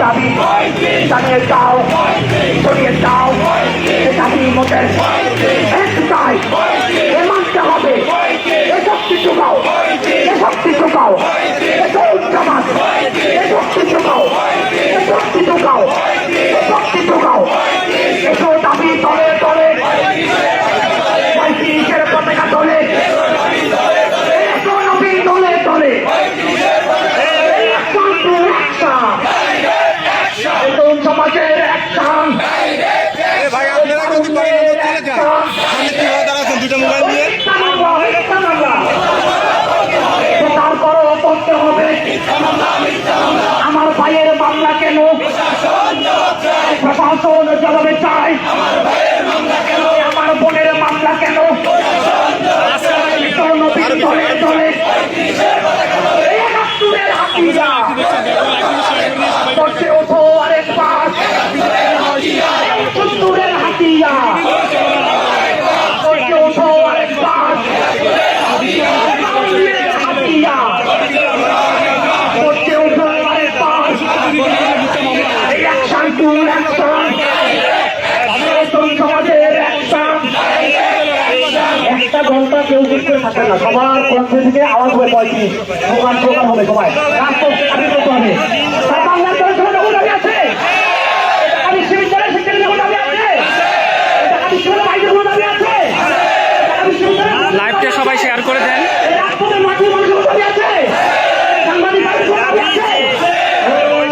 দাবি জানিয়ে দাও সরিয়ে দাও দাবি মোটের একটাই এ মানতে হবে এ শক্তি যোগাও এ শক্তি যোগাও এ সমাজ এ শক্তি যোগাও এ শক্তি যোগাও এ শক্তি যোগাও এসো দাবি তলে তলে পঁয়ত্রিশের পতাকা তলে এসো নবী তলে তলে Action to action! নতুন সমাজের অ্যাকশন ভাই আপনারা কিন্তু কর্মরত চলে যান সামনে কীভাবে দাঁড়াচ্ছেন দুটো মোবাইল নিয়ে করতে হবে। আমার ভাইয়ের মামলা কেন প্রশাসন জবাবে চাই আমার বোনের মামলা কেন এই একাত্তরের হাতিয়া ঘণ্টা কেউ করে থাকবে না সবার কণ্ঠে থেকে আওয়াজ হবে পঁয়ত্রিশ দোকান দোকান হবে সবাই রাষ্ট্রকে দাবি করতে হবে তার বাংলার করে সবাই যখন দাবি আছে আমি বিশ্ববিদ্যালয়ের শিক্ষার্থী যখন দাবি আছে আমি বিশ্ববিদ্যালয়ের বাইরে কোনো দাবি আছে ঢাকা বিশ্ববিদ্যালয়ের লাইভটা সবাই শেয়ার করে দেন এই রাজপথের মাটির মানুষের কোনো দাবি আছে সাংবাদিক দাবি আছে ওই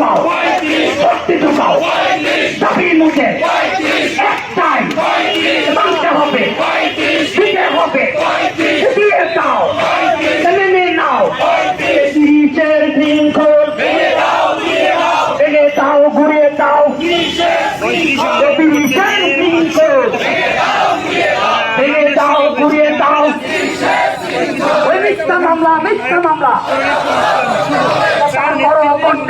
তালি শক্তি যোগাও শক্তি যোগাও দাবি মুখে একটাই। মানতে হবে। দিতে হবে। দিয়ে দাও। মেনে নাও। তিরিশের দিন ভেঙে দাও ঘুরিয়ে দাও। তিরিশের দিন ভেঙে দাও ঘুরিয়ে দাও। ওই মিথ্যা মামলা মিথ্যা মামলা।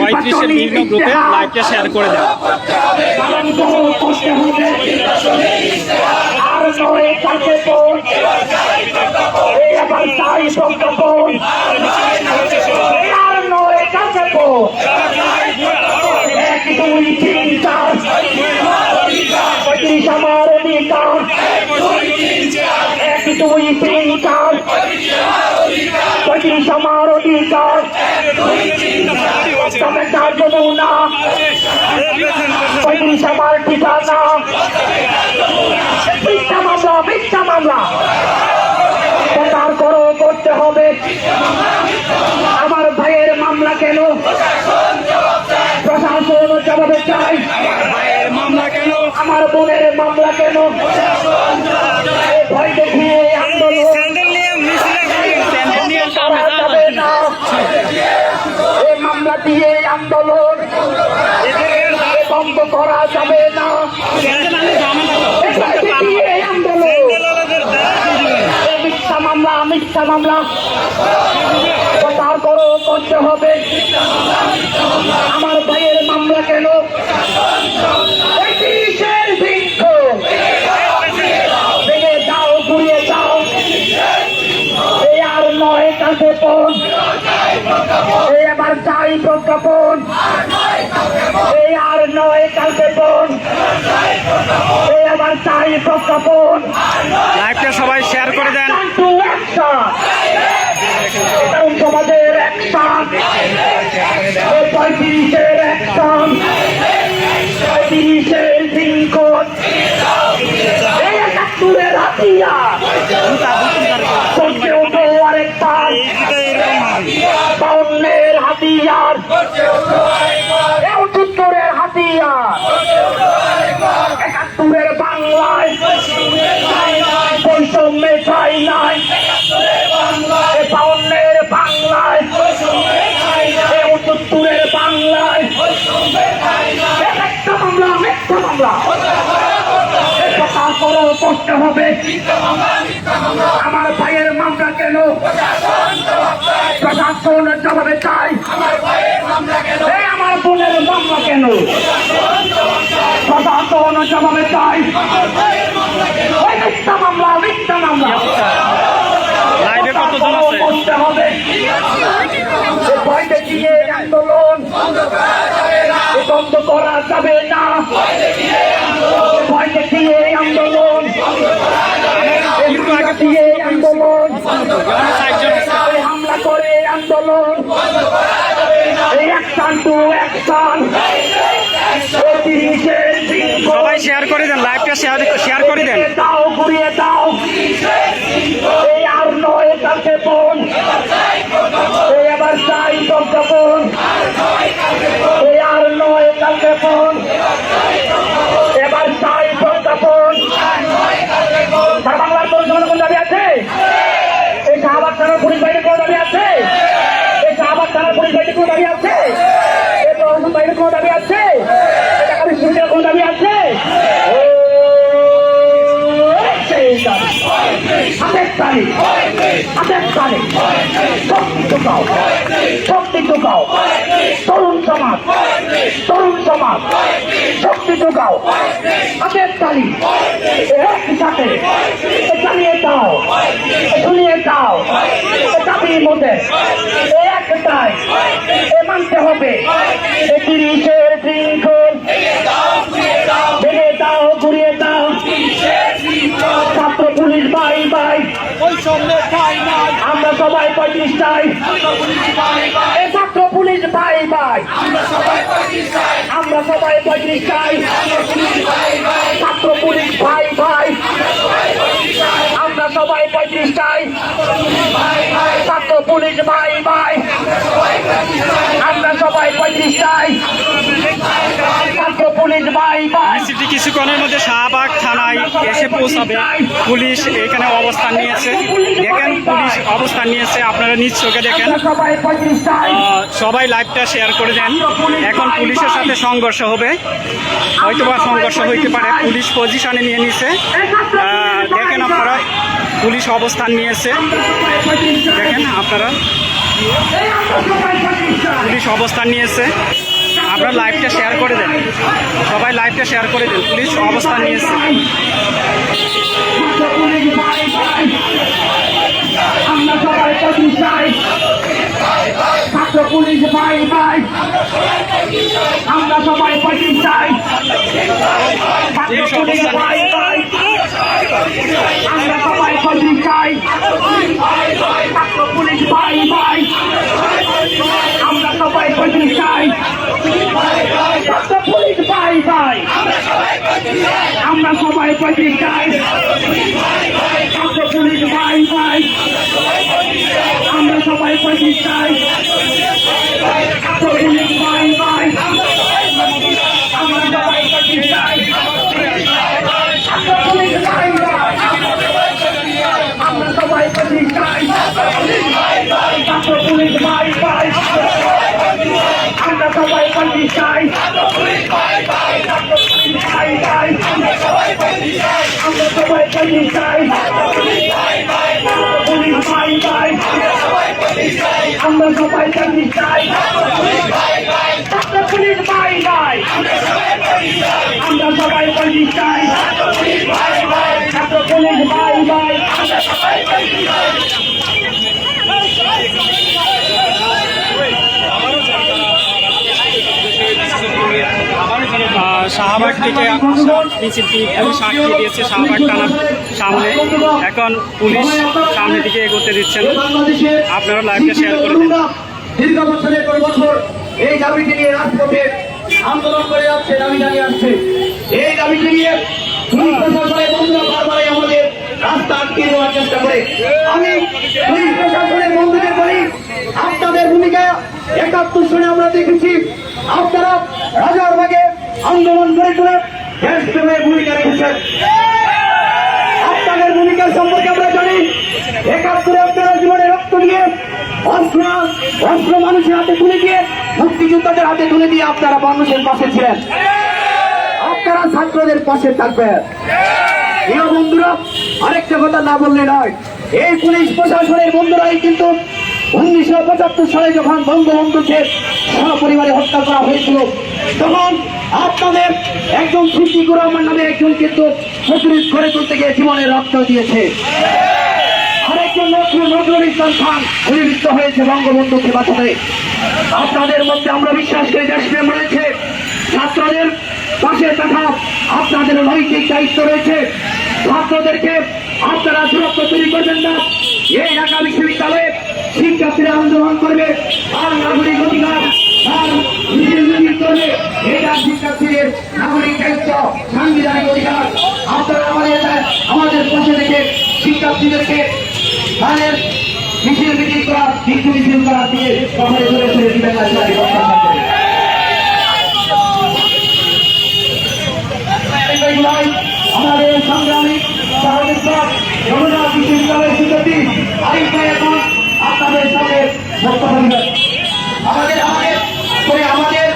পঁয়ত্রিশের বিভিন্ন গ্রুপে লাইভটা শেয়ার করে দেন আর মামলা। করো করতে হবে। আমার ভাইয়ের মামলা কেন? প্রশাসন জবাবে চাই আমার বোনের মামলা কেন? ভয় দেখিয়ে আন্দোলন এই মামলা দিয়ে আন্দোলন বন্ধ করা যাবে না এই ভয় দেখিয়ে আন্দোলন এই মিথ্যা মামলা মিথ্যা মামলা। প্রচার করো করতে হবে। চাই প্রজ্ঞাপন। এই আর নয় কালকে এই আবার চাই প্রজ্ঞাপন। লাইভটা সবাই শেয়ার করে দেন। সমাজের অ্যাকশন পঁয়ত্রিশের হাতিয়ার। উনসত্তরের হাতিয়ার। একাত্তরের বাংলায়। বৈষম্যে ঠাই নাই। বাউন্নের বাংলায়। উনসত্তরের বাংলায়। এ মিথ্যা মামলা মিথ্যা মামলা। কথা করো হবে। আমার ভাইয়ের মামলা কেন? প্রশাসন জবাবে চাই। এই আমার বোনের মামলা কেন? প্রশাসন জবাবে চাই। ওই মিথ্যা মামলা মিথ্যা মামলা। লাইভে কতজন আছে? সবাই শেয়ার করে দেন লাইভটা শেয়ার শেয়ার করে দেন। দাও ঘুরিয়ে দাও এই আর নয় কাছে বোন এই আবার চাই প্রজ্ঞাপন এই আর নয় কাছে বোন এবার চাই প্রজ্ঞাপন তার বাংলার পরিচালনা কোন দাবি আছে এই শাহবাগ থানার পুলিশ বাহিনীর কোন দাবি আছে এই শাহবাগ থানার পুলিশ বাহিনীর কোন দাবি আছে এই প্রশাসন বাহিনীর কোন দাবি আছে? ঢাকা বিশ্ববিদ্যালয়ের কোন দাবি আছে? দাবি। হাতের তালি। হাতের তালি। শক্তি ঢুকাও শক্তি ঢুকাও তরুণ সমাজ। তরুণ সমাজ। শক্তি ঢুকাও হাতের তালি। এ চালিয়ে দাও শুনিয়ে দাও এ দাবির মধ্যে। একটাই। এ মানতে হবে। তিরিশের শৃঙ্খল। ভেঙে দাও ঘুরিয়ে দাও। ছাত্র পুলিশ বাই বাই। আমরা সবাই পঁয়ত্রিশ চাই। ছাত্র পুলিশ বাই বাই। আমরা সবাই পঁয়ত্রিশ চাই। ছাত্র পুলিশ ভাই ভাই সবাই পঁয়ত্রিশ চাই ছাত্র পুলিশ ভাই ভাই। আমরা সবাই পঁয়ত্রিশ চাই ছাত্র পুলিশ ভাই ভাই। সিটি কিছুক্ষণের মধ্যে শাহবাগ থানায় এসে পৌঁছাবে। পুলিশ এখানে অবস্থান নিয়েছে। দেখেন পুলিশ অবস্থান নিয়েছে। আপনারা নিজ চোখে দেখেন। সবাই লাইভটা শেয়ার করে দেন। এখন পুলিশের সাথে সংঘর্ষ হবে। হয়তোবা সংঘর্ষ হইতে পারে। পুলিশ পজিশনে নিয়ে নিছে। দেখেন আপনারা। পুলিশ অবস্থান নিয়েছে। দেখেন আপনারা। পুলিশ অবস্থান নিয়েছে। আপনারা লাইভটা শেয়ার করে দেন। সবাই লাইভটা শেয়ার করে দেন। পুলিশ অবস্থান নিয়েছে। পুলিশ, ভাই ভাই আমরা সবাই পঁচিশ চাই ছাত্র পুলিশ ভাই ভাই আমরা সবাই পঁচিশ চাই ছাত্র পুলিশ ভাই ভাই আমরা সবাই পঁচিশ চাই ছাত্র পুলিশ ভাই ভাই আমরা সবাই পঁচিশ চাই। ছাত্র পুলিশ ভাই ভাই আমরা সবাই পঁচিশ চাই। ছাত্র পুলিশ ভাই ভাই আমরা সবাই পঁচিশ চাই। ছাত্র পুলিশ ভাই ভাই আমরা সবাই পঁচিশ চাই। ছাত্র পুলিশ ভাই ভাই আমরা সবাই পঁচিশ চাই ছাত্র পুলিশ ভাই ভাই আমরা সবাই পঁচিশ চাই পুলিশ ভাই ভাই আমরা সবাই জানি চাই পুলিশ ভাই ভাই আমরা সবাই জানি চাই ছাত্র পুলিশ ভাই ভাই আহ, শাহবাগ থেকে আসা মিছিলটি আটকে দিয়েছে শাহবাগ থানার সামনে। এখন পুলিশ সামনের দিকে এগোতে দিচ্ছেন আপনারা লাইভটা শেয়ার করে দিন। দীর্ঘ বছরের পর বছর এই দাবিটি নিয়ে রাজপথে আন্দোলন করে যাচ্ছে, দাবি জানিয়ে আসছে। এই দাবিটি নিয়ে পুলিশ প্রশাসনের বন্ধুরা বারবারই আমাদের রাস্তা আটকে দেওয়ার চেষ্টা করে। আমি পুলিশ প্রশাসনের বন্ধুদের বলি আপনাদের ভূমিকা একাত্তর সনে আমরা দেখেছি। আপনারা রাজারবাগে আন্দোলন করে তুলে দেশ প্রেমের ভূমিকা রেখেছেন আপনাদের ভূমিকা সম্পর্কে আমরা জানি, একাত্তরে আপনারা জীবনে রক্ত দিয়ে অস্ত্র অস্ত্র মানুষের হাতে তুলে দিয়ে, মুক্তিযোদ্ধাদের হাতে তুলে দিয়ে আপনারা মানুষের পাশে ছিলেন। আপনারা ছাত্রদের পাশে থাকবেন। প্রিয় বন্ধুরা, আরেকটা কথা না বললে নয়, এই পুলিশ প্রশাসনের বন্ধুরাই কিন্তু উনিশশো পঁচাত্তর সালে যখন বঙ্গবন্ধুকে সপরিবারে হত্যা করা হয়েছিল, তখন আপনাদের একজন সিদ্দিকুর রহমান নামে একজন কিন্তু প্রতিরোধ করে তুলতে গিয়ে জীবনের রক্ত দিয়েছে। মধ্যে আমরা বিশ্বাস রয়েছে। আপনারা দূরত্ব তৈরি করবেন না। এই ঢাকা বিশ্ববিদ্যালয়ে শিক্ষার্থীরা আন্দোলন করবে। আর নাগরিক অধিকার আর মিছিল মিছিল করবে এটা শিক্ষার্থীদের নাগরিক দায়িত্ব, সাংবিধানিক অধিকার আপনারা আমাদের আমাদের পাশে রেখে শিক্ষার্থীদেরকে তাদের মিছিল মিছিল করা, মিছিল মিছিল করা দিয়ে কখনো ধরে ধরে দিবেন না করি। আমাদের আমাদের করে আমাদের